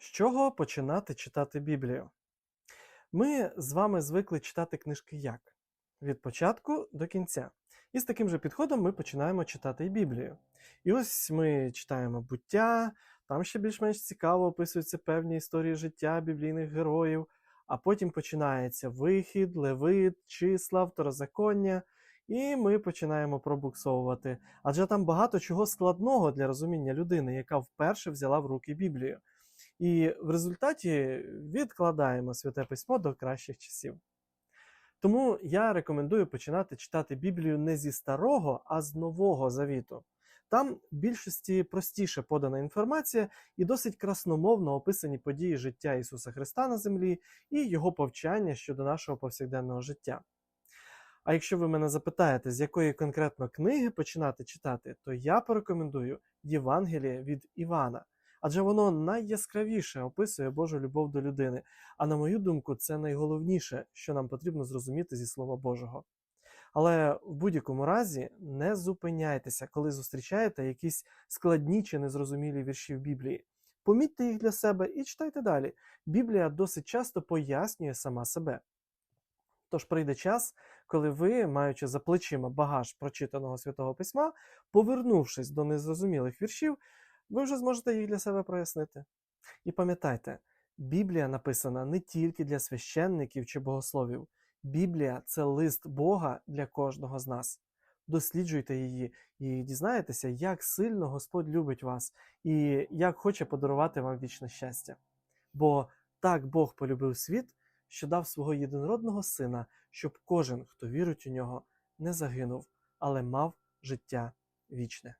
З чого починати читати Біблію? Ми з вами звикли читати книжки як? Від початку до кінця. І з таким же підходом ми починаємо читати і Біблію. І ось ми читаємо буття, там ще більш-менш цікаво описуються певні історії життя біблійних героїв, а потім починається вихід, левит, числа, второзаконня, і ми починаємо пробуксовувати. Адже там багато чого складного для розуміння людини, яка вперше взяла в руки Біблію. І в результаті відкладаємо святе письмо до кращих часів. Тому я рекомендую починати читати Біблію не зі старого, а з нового завіту. Там в більшості простіше подана інформація і досить красномовно описані події життя Ісуса Христа на землі і Його повчання щодо нашого повсякденного життя. А якщо ви мене запитаєте, з якої конкретно книги починати читати, то я порекомендую Євангеліє від Івана, адже воно найяскравіше описує Божу любов до людини. А на мою думку, це найголовніше, що нам потрібно зрозуміти зі Слова Божого. Але в будь-якому разі не зупиняйтеся, коли зустрічаєте якісь складні чи незрозумілі вірші в Біблії. Помітьте їх для себе і читайте далі. Біблія досить часто пояснює сама себе. Тож прийде час, коли ви, маючи за плечима багаж прочитаного святого письма, повернувшись до незрозумілих віршів, ви вже зможете їх для себе прояснити. І пам'ятайте, Біблія написана не тільки для священників чи богословів. Біблія це лист Бога для кожного з нас. Досліджуйте її і дізнаєтеся, як сильно Господь любить вас і як хоче подарувати вам вічне щастя. Бо так Бог полюбив світ, що дав свого єдинородного сина, щоб кожен, хто вірить у нього, не загинув, але мав життя вічне.